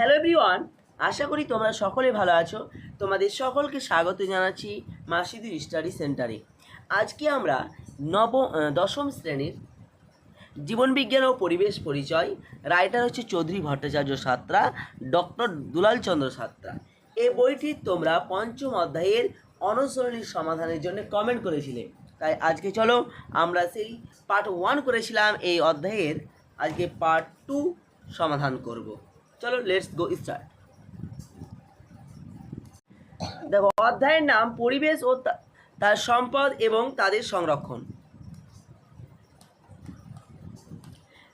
Hello everyone আশা করি তোমরা সকলে ভালো আছো। তোমাদের সকলকে স্বাগত জানাচ্ছি মাসিদুর স্টাডি সেন্টারে। আজকে আমরা নব দশম শ্রেণির জীবনবিজ্ঞান ও পরিবেশ পরিচয়, রাইটার হচ্ছে চৌধুরী ভট্টাচার্য সাত্রা, ডক্টর দুলাল চন্দ্র সাত্রা। এই বইটি তোমরা পঞ্চম অধ্যায়ের অনুসরণীর সমাধানের জন্য কমেন্ট করেছিলে। তাই আজকে চলো আমরা সেই পার্ট ওয়ান করেছিলাম, এই অধ্যায়ের আজকে পার্ট টু সমাধান করব। চলো লেটস গো স্টার্ট দেখো, অধ্যায়ের নাম পরিবেশ ও তার সম্পদ এবং তাদের সংরক্ষণ।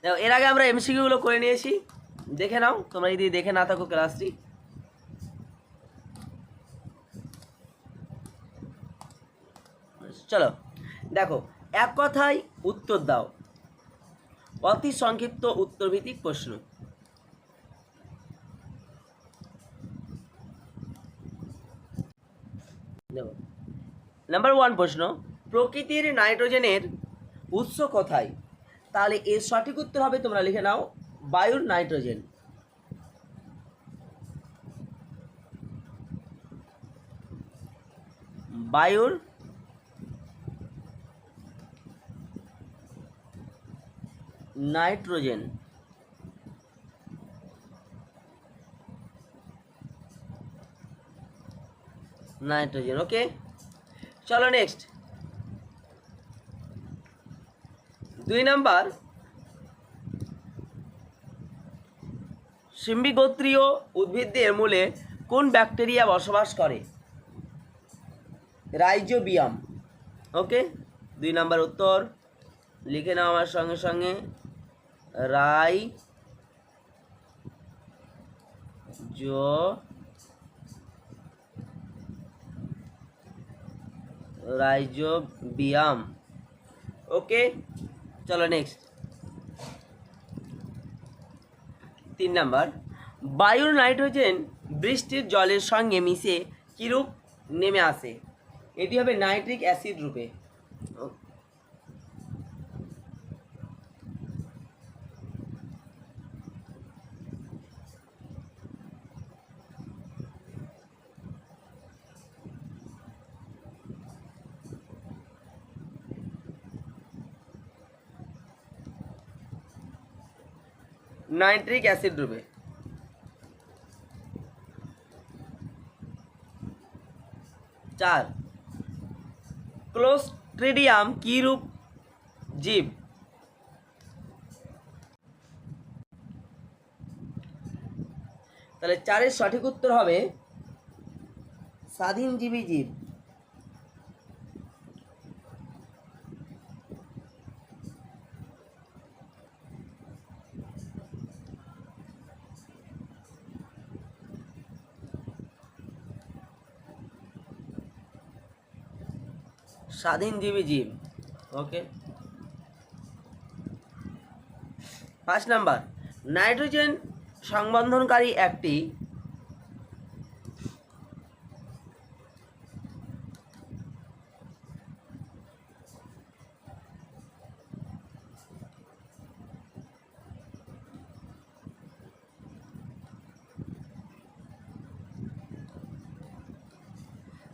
দেখো, এর আগে আমরা এমসিকিউগুলো করে নিয়েছি। দেখে নাও, তোমরা যদি দেখে না থাকো ক্লাসটি চলো, দেখো, এক কথায় উত্তর দাও। অতি সংক্ষিপ্ত উত্তরভিত্তিক প্রশ্ন। দেখো নাম্বার ওয়ান প্রশ্ন, প্রকৃতির নাইট্রোজেনের উৎস কোথায়? তাহলে এর সঠিক উত্তর হবে, তোমরা লিখে নাও, বায়ুর নাইট্রোজেন। বায়ুর নাইট্রোজেন। নাইট্রোজেন ওকে চলো নেক্সট দুই নাম্বার। সিম্বিগোত্রীয় উদ্ভিদদের মূলে কোন ব্যাকটেরিয়া বসবাস করে? রাইজোবিয়াম ওকে দুই নাম্বার উত্তর। লিখে নাও আমার সঙ্গে সঙ্গে। রাই জো রাইজোবিয়াম। ওকে, চলো নেক্সট তিন নাম্বার। বায়ুর নাইট্রোজেন বৃষ্টির জলের সঙ্গে মিশে কীরূপ নেমে আসে? এটি হবে নাইট্রিক অ্যাসিড রূপে। নাইট্রিক অ্যাসিড রূপে চার। ক্লোস্ট্রিডিয়াম কি রূপ জীব? তাহলে চারের সঠিক উত্তর হবে স্বাধীনজীবী জীব। স্বাধীনজীবী জীব ওকে পাঁচ নাম্বার নাইট্রোজেন সংবন্ধনকারী একটি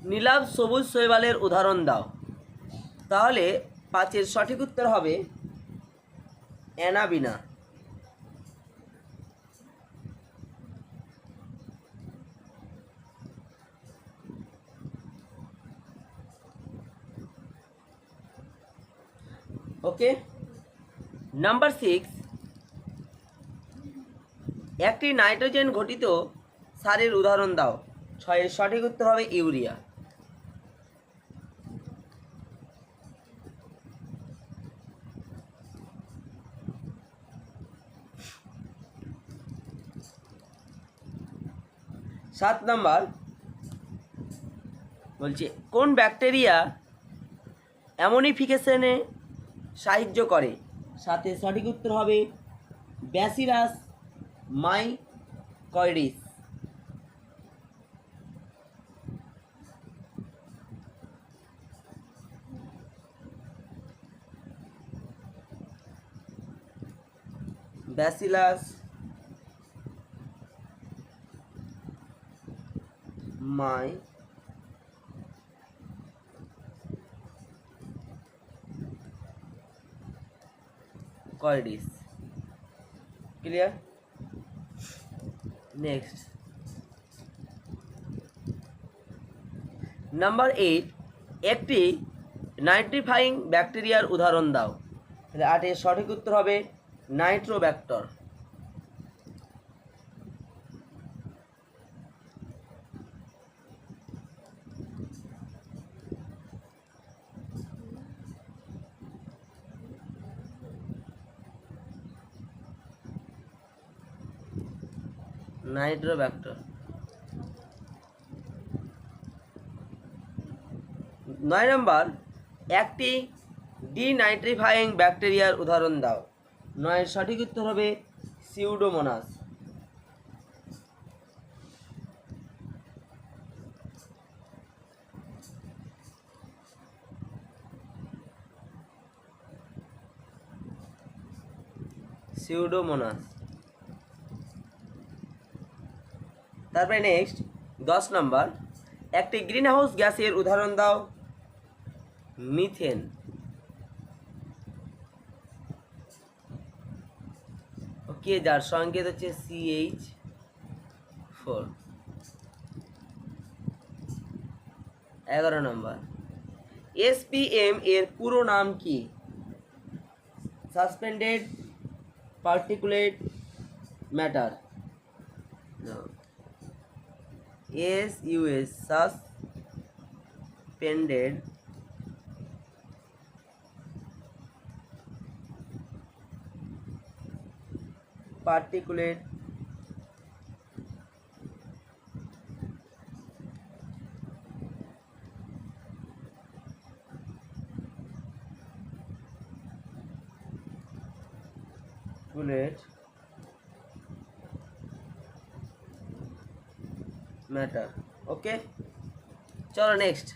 নীলাভ সবুজ শৈবালের উদাহরণ দাও। তাহলে পাঁচের সঠিক উত্তর হবে অ্যানাবিনা। ওকে? নাম্বার সিক্স, একটি নাইট্রোজেন ঘটিত সারের উদাহরণ দাও। ছয়ের সঠিক উত্তর হবে ইউরিয়া। সাত নাম্বার বলছে, কোন ব্যাকটেরিয়া অ্যামোনিফিকেশনে সাহায্য করে? সাথে সঠিক উত্তর হবে, bacillus mycoides bacillus mycoides clear? Next. Number eight, একটি নাইট্রিফাইং ব্যাকটেরিয়ার উদাহরণ দাও। তাহলে আটের সঠিক উত্তর হবে নাইট্রোব্যাক্টর। নাইট্রোব্যাক্টর নয় নম্বর একটি ডিনাইট্রিফাইং ব্যাকটেরিয়ার উদাহরণ দাও। নয়ের সঠিক উত্তর হবে সিউডোমোনাস। সিউডোমোনাস। তারপরে নেক্সট দশ নম্বর একটি গ্রিন হাউস গ্যাসের উদাহরণ দাও মিথেন ওকে যার সংকেত হচ্ছে সিএইচ ফোর এগারো নম্বর এসপিএম এর পুরো নাম কি? Suspended particulate matter S US suspended particulate particulate চলো নেক্সট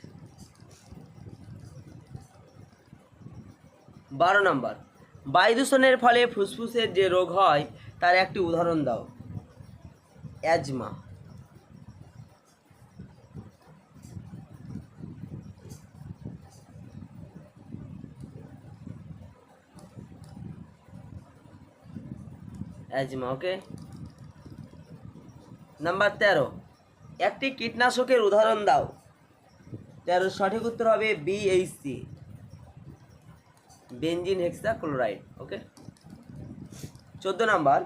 বারো নম্বর বায়ু দূষণের ফলে ফুসফুসের যে রোগ হয়, তার একটি উদাহরণ দাও। অ্যাজমা অ্যাজমা ওকে নাম্বার তেরো. একটি কীটনাশকের উদাহরণ দাও। তেরো, সঠিক উত্তর হবে BHC benzene hexa chloride okay চোদ্দ নাম্বার।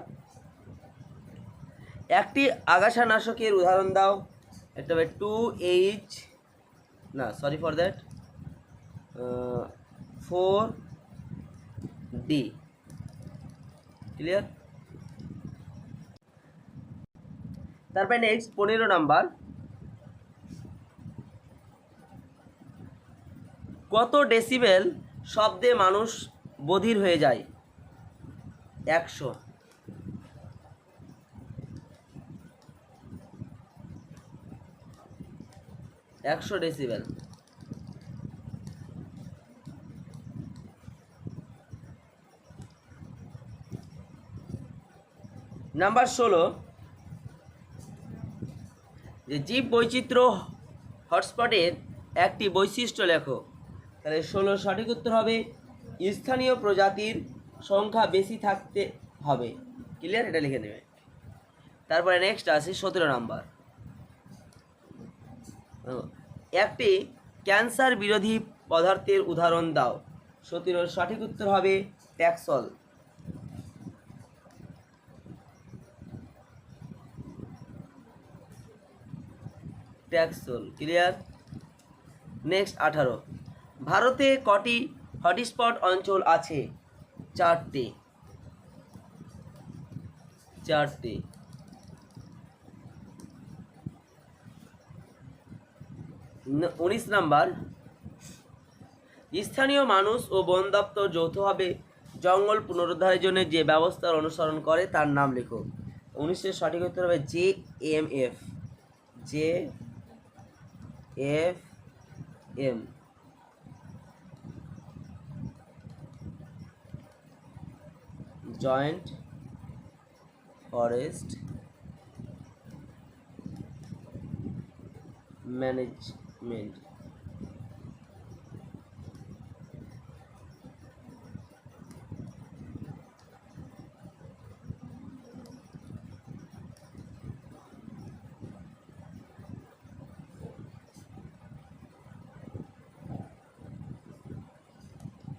একটি আগাছানাশকের উদাহরণ দাও। একটা হবে টু এইচ না sorry for that four D clear তারপরে নেক্সট পনেরো নাম্বার। কত ডেসিবেল শব্দে মানুষ বধির হয়ে যায়? একশো। একশো ডেসিবেল। নাম্বার ষোলো। যে জীব বৈচিত্র্য হটস্পটের একটি বৈশিষ্ট্য লেখো। তাহলে ষোলো সঠিক উত্তর হবে, স্থানীয় প্রজাতির সংখ্যা বেশি থাকতে হবে। ক্লিয়ার এটা লিখে নেবে। তারপরে নেক্সট আছে সতেরো নাম্বার। একটি ক্যান্সার বিরোধী পদার্থের উদাহরণ দাও। সতেরোর সঠিক উত্তর হবে ট্যাক্সল। ট্যাক্সল ক্লিয়ার নেক্সট আঠারো। ভারতে কটি হটস্পট অঞ্চল আছে? চারটি। চারটি। উনিশ নাম্বার। স্থানীয় মানুষ ও বন দপ্তর যৌথভাবে জঙ্গল পুনরুদ্ধারের জন্য যে ব্যবস্থার অনুসরণ করে, তার নাম লেখো। উনিশের সঠিক উত্তর হবে J M F. J F M. Joint forest management.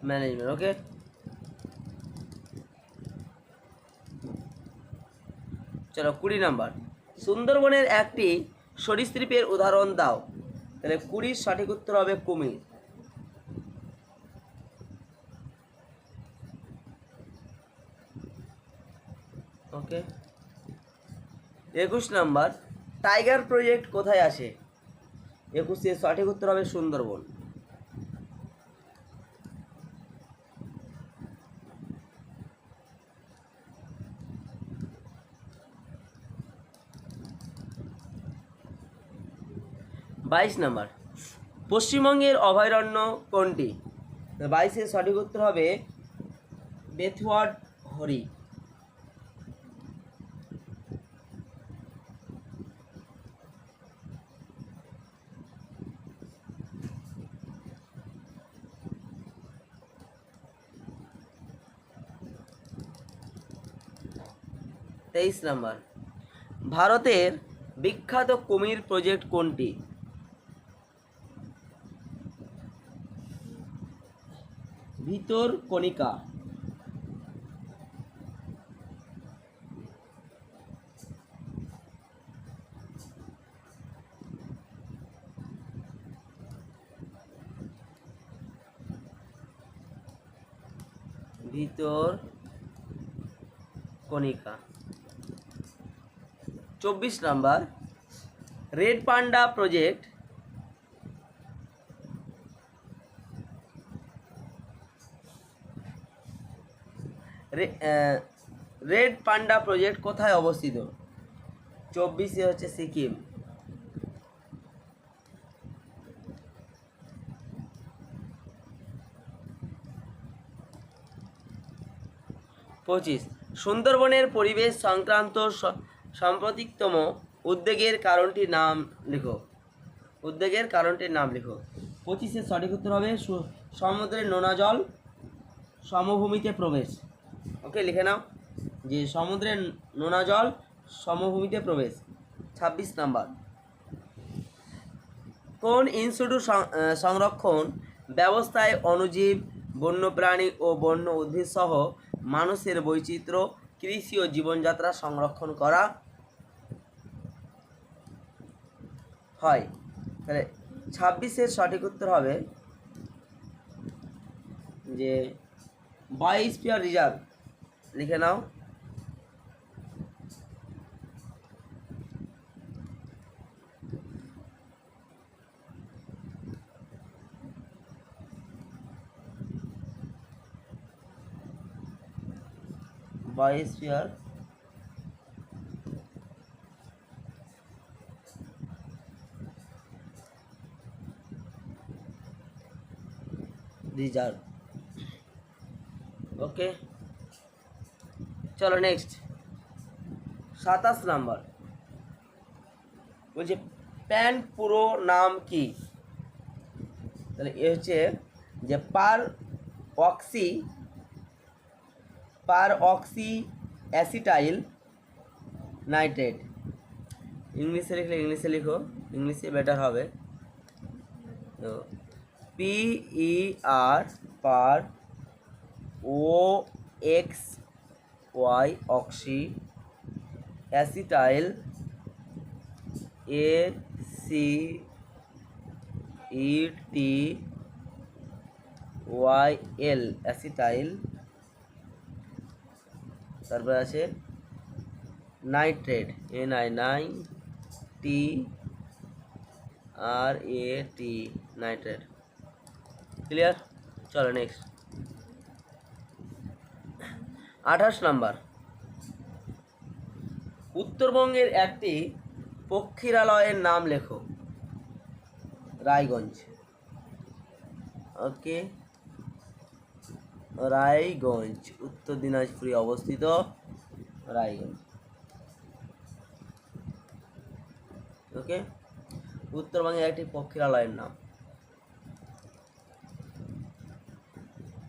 Management okay? চলো কুড়ি নাম্বার। সুন্দরবনের একটি সরীসৃপের উদাহরণ দাও। তাহলে কুড়ির সঠিক উত্তর হবে কুমির। ওকে। একুশ নাম্বার, টাইগার প্রজেক্ট কোথায় আসে? একুশের সঠিক উত্তর হবে সুন্দরবন। বাইশ নাম্বার। পশ্চিমবঙ্গের অভয়ারণ্য কোনটি? বাইশের সঠিক উত্তর হবে বেথওয়ার্ড হরি। তেইশ নাম্বার। ভারতের বিখ্যাত কুমির প্রজেক্ট কোনটি? ভিতর কণিকা। ভিতর কণিকা। চব্বিশ number red panda project red panda project কোথায় অবস্থিত? চব্বিশে হচ্ছে সিকিম। পঁচিশ। সুন্দরবনের পরিবেশ সংক্রান্ত সাম্প্রতিকতম উদ্বেগের কারণটির নাম লেখো। উদ্বেগের কারণটির নাম লেখো। পঁচিশের সঠিক উত্তর হবে সমুদ্রের নোনা জল, সমভূমিতে প্রবেশ। ওকে, লিখে নাও। যে সমুদ্রের নোনা জল সমভূমিতে প্রবেশ। ছাব্বিশ নাম্বার। কোন ইনস্টিটিউট সংরক্ষণ ব্যবস্থায় অণুজীব, বন্যপ্রাণী ও বন্য উদ্ভিদ সহ মানুষের বৈচিত্র্য, কৃষি ও জীবনযাত্রা সংরক্ষণ করা? হয়। তাহলে ছাব্বিশের সঠিক উত্তর হবে যে, বায়োস্ফিয়ার রিজার্ভ। লিখে নাও বায়োস্ফিয়ার রিজার্ভ ওকে চলো নেক্সট সাতাশ নাম্বার। বলছে প্যান পুরো নাম কি? তাহলে এ হচ্ছে যে per oxy per oxy acetyl nitrate. ইংলিশে লিখলে ইংলিশে লিখো, ইংলিশে বেটার হবে। তো P E R per O X Y oxy acetyl A C E T Y L acetyl তারপরে আছে nitrate N I nine T R A T nitrate clear চলো নেক্সট আঠাশ নাম্বার। উত্তরবঙ্গের একটি পক্ষীরালয়ের নাম লেখো। রায়গঞ্জ। ওকে। রায়গঞ্জ, উত্তর দিনাজপুরে অবস্থিত রায়গঞ্জ। ওকে। উত্তরবঙ্গের একটি পক্ষীরালয়ের নাম।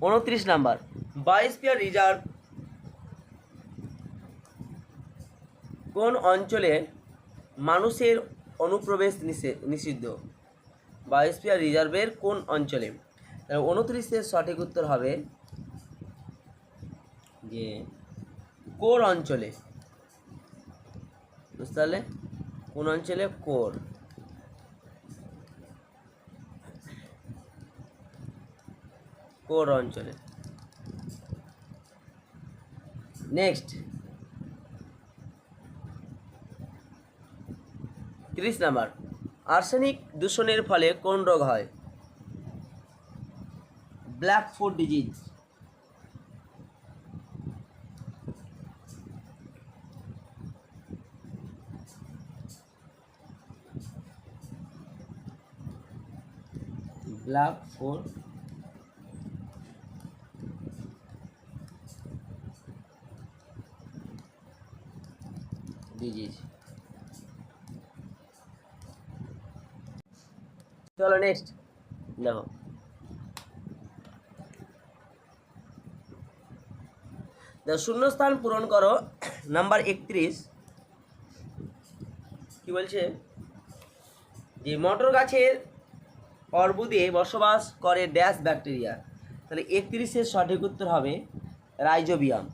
উনত্রিশ নাম্বার। বায়োস্ফিয়ার রিজার্ভ কোন অঞ্চলে মানুষের অনুপ্রবেশ নিষে- নিষিদ্ধ? বায়োস্পিয়ার রিজার্ভের কোন অঞ্চলে? তাহলে উনত্রিশের সঠিক উত্তর হবে যে কোর অঞ্চলে। বুঝতে পারলে? কোন অঞ্চলে? কোর। কোর অঞ্চলে। নেক্সট। তিরিশ নাম্বার আর্সেনিক দূষণের ফলে কোন রোগ হয়? Black foot disease. Black foot disease. চলো নেক্সট দেখো শূন্যস্থান পূরণ করো। নাম্বার একত্রিশ। কি বলছে? যে মটর গাছের অর্বুদে বসবাস করে ড্যাশ ব্যাকটেরিয়া। তাহলে একত্রিশের সঠিক উত্তর হবে রাইজোবিয়াম।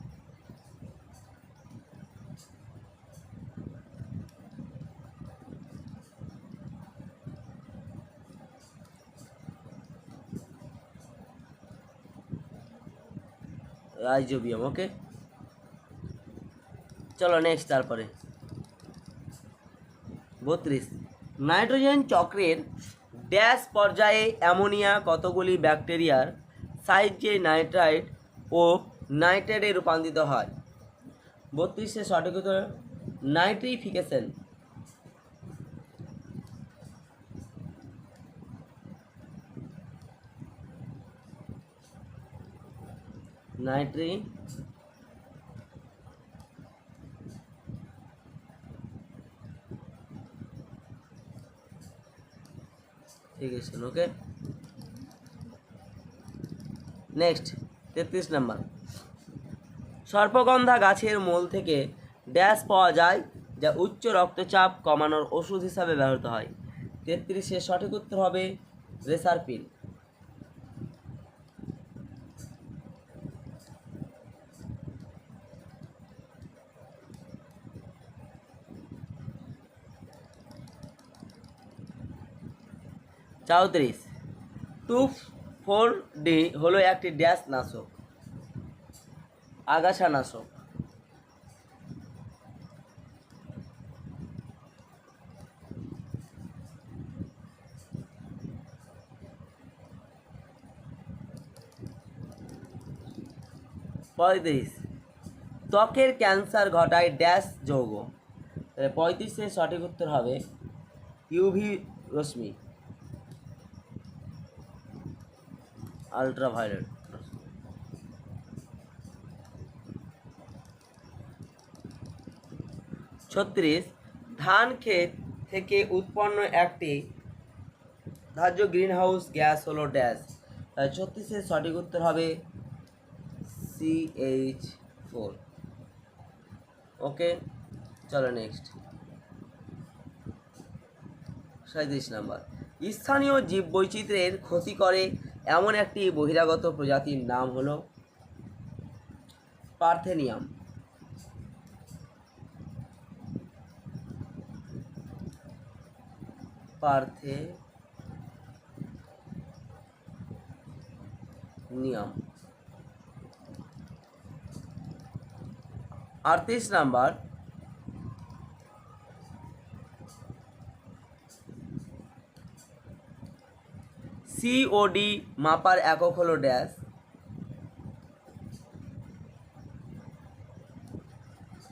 রাইজোবিয়াম, ওকে? চলো নেক্সট তারপরে। বত্রিশ। নাইট্রোজেন চক্রের ড্যাশ পর্যায়ে অ্যামোনিয়া কতগুলি ব্যাকটেরিয়ার সাইজে নাইট্রাইট ও নাইট্রেটে রূপান্তরিত হয়? বত্রিশে সঠিক নাইট্রিফিকেশন। নাইট্রি। ঠিক আছে ওকে নেক্সট তেত্রিশ নাম্বার। সর্পগন্ধা গাছের মূল থেকে ড্যাশ পাওয়া যায়, যা উচ্চ রক্তচাপ কমানোর ওষুধ হিসাবে ব্যবহৃত হয়। তেত্রিশের সঠিক উত্তর হবে রেসারপিন। চৌত্রিশ। টু ফোর ডি হলো একটি ড্যাশ নাশক। আগাছা নাশক। পঁয়ত্রিশ। ত্বকের ক্যান্সার ঘটায় ড্যাশ যৌগ। পঁয়ত্রিশের সঠিক উত্তর হবে ইউভি রশ্মি। আলট্রাভায়োলেট ছত্রিশ, ধান ক্ষেত থেকে উৎপন্ন একটি ধার্য গ্রিনহাউস গ্যাস হলো ড্যাশ। ছত্রিশের সঠিক উত্তর হবে সিএইচ ফোর ওকে, চলো নেক্সট সাঁত্রিশ নাম্বার। স্থানীয় জীব বৈচিত্র্যের ক্ষতি করে এমন একটি বহিরাগত প্রজাতির নাম হলো পার্থেনিয়াম। পার্থে নিয়ম আটত্রিশ নাম্বার সিওডি মাপার একক হলো ড্যাশ।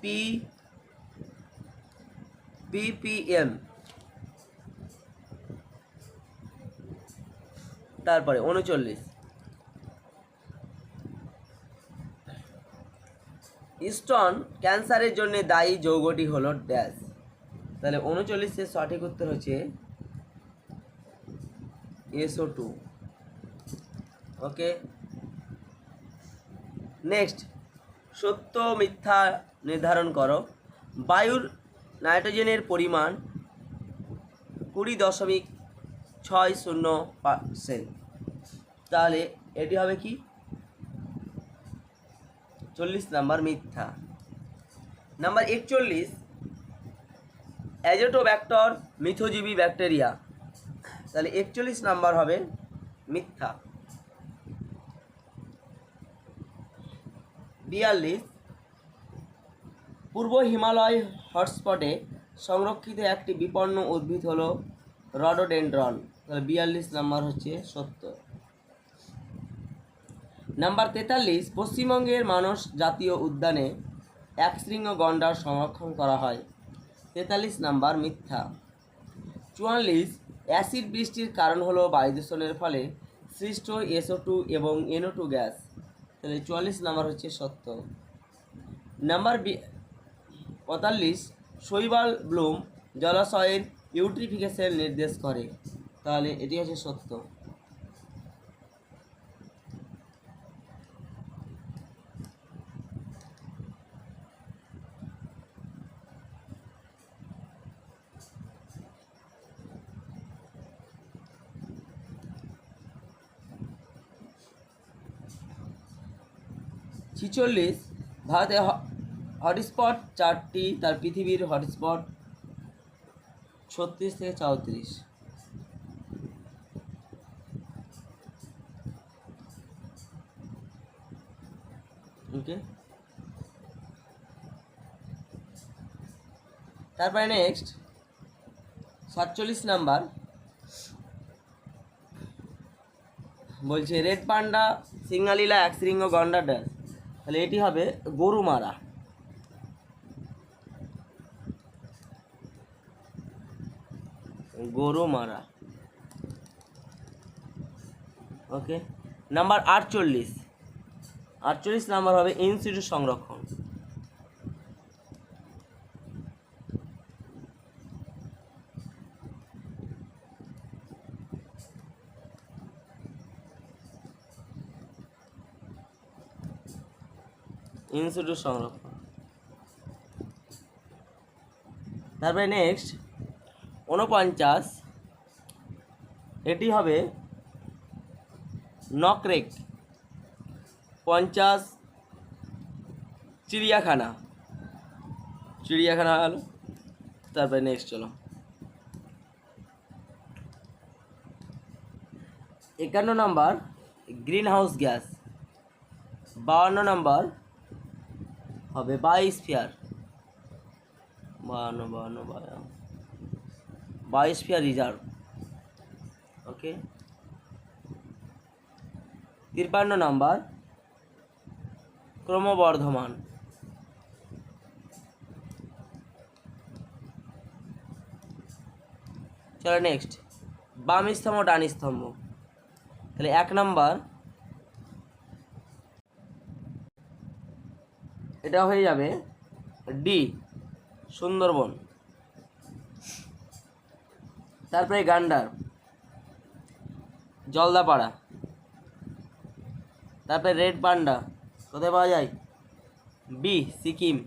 পি পিপিএম তারপরে উনচল্লিশ। স্টোন ক্যান্সারের জন্য দায়ী যৌগটি হলো ড্যাশ। তাহলে উনচল্লিশের সঠিক উত্তর হচ্ছে এসও টু ওকে নেক্সট সত্য মিথ্যা নির্ধারণ করো। বায়ুর নাইট্রোজেনের পরিমাণ কুড়ি দশমিক ছয় শূন্য পার্সেন্ট। তাহলে এটি হবে কি? চল্লিশ নাম্বার মিথ্যা। নাম্বার একচল্লিশ অ্যাজোটোব্যাক্টর মিথোজীবী ব্যাকটেরিয়া। তাহলে একচল্লিশ নাম্বার হবে মিথ্যা। বিয়াল্লিশ, পূর্ব হিমালয় হটস্পটে সংরক্ষিত একটি বিপন্ন উদ্ভিদ হলো রডোডেন্ড্রন। তাহলে বিয়াল্লিশ নাম্বার হচ্ছে সত্য। নাম্বার তেতাল্লিশ, পশ্চিমবঙ্গের মানস জাতীয় উদ্যানে এক শৃঙ্গ গন্ডার সংরক্ষণ করা হয়। তেতাল্লিশ নাম্বার মিথ্যা। চুয়াল্লিশ অ্যাসিড বৃষ্টির কারণ হলো বায়ু দূষণের ফলে সৃষ্ট এসও টু এবং এনও টু গ্যাস। তাহলে চুয়াল্লিশ নাম্বার হচ্ছে সত্য। নাম্বার পঁয়তাল্লিশ, শৈবাল ব্লুম জলাশয়ের ইউট্রিফিকেশন নির্দেশ করে। তাহলে এটি হচ্ছে সত্য। ছিচল্লিশ, ভারতে হটস্পট চারটি, তার পৃথিবীর হটস্পট ছত্রিশ থেকে চৌত্রিশ। ওকে। তারপরে নেক্সট সাতচল্লিশ নাম্বার। বলছে, রেড পান্ডা সিঙ্গালীলা এক শৃঙ্গ, গন্ডার ড্যাশ তাহলে এটি হবে গরু মারা। গরুমারা গরুমারা ওকে নাম্বার আটচল্লিশ। আটচল্লিশ নাম্বার হবে ইনস্টিটিউট সংরক্ষণ। ইনস্টিটিউট সংরক্ষণ। তারপরে নেক্সট উনপঞ্চাশ এটি হবে নকরেক, পঞ্চাশ, চিড়িয়াখানা। চিড়িয়াখানা হলো, তারপরে নেক্সট চলো। একান্ন নম্বর গ্রিন হাউস গ্যাস বাউন্ন নম্বর হবে বায়োস্ফিয়ার। বাউন্ন বাউন্ন বাউন্ন বায়োস্ফিয়ার রিজার্ভ। ওকে? তিপ্পান্ন নাম্বার। ক্রমবর্ধমান। চলো নেক্সট বাম স্তম্ভ ডান স্তম্ভ তাহলে এক নাম্বার। এটা হয়ে যাবে ডি, সুন্দরবন। তারপরে গান্ডার, জলদাপাড়া। তারপরে রেড পান্ডা, কোথায় পাওয়া যায়? বি, সিকিম।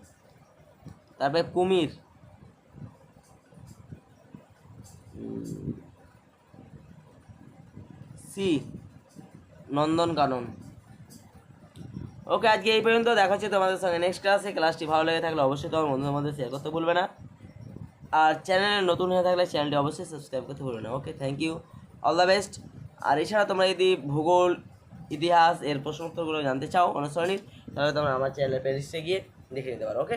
তারপরে কুমির। সি, নন্দনকানন। ওকে, আজকে এই পর্যন্ত দেখা হচ্ছে তোমাদের সঙ্গে নেক্সট ক্লাসে ক্লাসটি ভালো লেগে থাকলে অবশ্যই তোমার বন্ধুদের মধ্যে শেয়ার করতে ভুলবে না। আর চ্যানেলে নতুন হয়ে থাকলে চ্যানেলটি অবশ্যই সাবস্ক্রাইব করতে ভুলবে না। Okay thank you all the best আর এছাড়া তোমরা যদি ভূগোল, ইতিহাস, এর প্রশ্ন উত্তরগুলো জানতে চাও অনুসরণীর তাহলে তোমরা আমার চ্যানেলের প্লেলিস্টে গিয়ে দেখে নিতে পারো, ওকে?